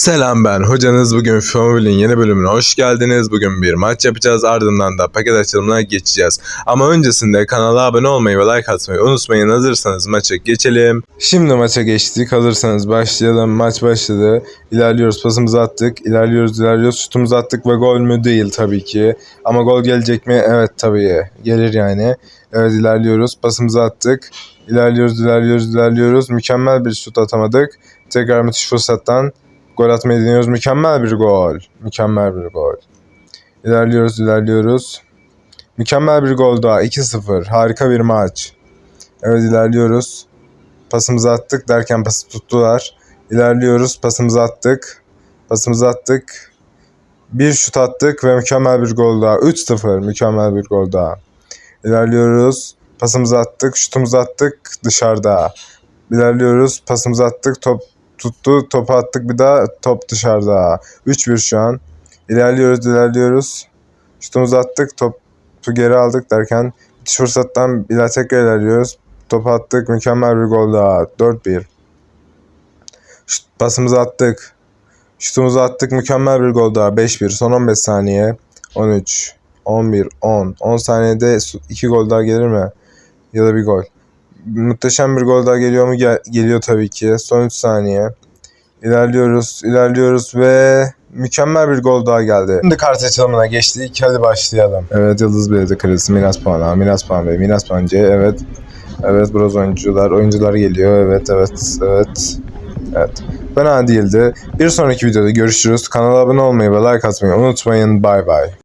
Selam ben hocanız bugün Mobile'in yeni bölümüne hoş geldiniz. Bugün bir maç yapacağız ardından da paket açılımına geçeceğiz. Ama öncesinde kanala abone olmayı ve like atmayı unutmayın. Hazırsanız maça geçelim. Şimdi maça geçtik. Hazırsanız başlayalım. Maç başladı. İlerliyoruz pasımızı attık. İlerliyoruz ilerliyoruz. Şutumuzu attık ve gol mü değil tabii ki. Ama gol gelecek mi? Evet tabii gelir yani. Evet ilerliyoruz. Pasımızı attık. İlerliyoruz ilerliyoruz ilerliyoruz. Mükemmel bir şut atamadık. Tekrar müthiş fırsattan Gol atmayı deniyoruz. Mükemmel bir gol. Mükemmel bir gol. İlerliyoruz, ilerliyoruz. Mükemmel bir gol daha. 2-0. Harika bir maç. Evet ilerliyoruz. Pasımızı attık derken pası tuttular. İlerliyoruz. Pasımızı attık. Pasımızı attık. Bir şut attık ve mükemmel bir gol daha. 3-0. Mükemmel bir gol daha. İlerliyoruz. Pasımızı attık. Şutumuzu attık. Dışarıda. İlerliyoruz. Pasımızı attık. Top tuttu. Topu attık bir daha. Top dışarıda. 3-1 şu an. İlerliyoruz ilerliyoruz. Şutumuzu attık. Topu geri aldık derken müthiş fırsattan bir daha tekrar ilerliyoruz. Topu attık. Mükemmel bir gol daha. 4-1. Şut, pasımızı attık. Şutumuzu attık. Mükemmel bir gol daha. 5-1. Son 15 saniye. 13. 11. 10. 10 saniyede 2 gol daha gelir mi? Ya da bir gol. Muhteşem bir gol daha geliyor mu? Gel- geliyor tabii ki. Son 3 saniye. İlerliyoruz, ilerliyoruz ve mükemmel bir gol daha geldi. Şimdi kart açılımına geçtik. Hadi başlayalım. Evet Yıldız Belediye Kalesi Minas Puan A, Minas Puan B, Minas Puan C. Evet. Evet biraz oyuncular. Oyuncular geliyor. Evet, evet, evet. Evet. Fena değildi. Bir sonraki videoda görüşürüz. Kanala abone olmayı ve like atmayı unutmayın. Bay bay.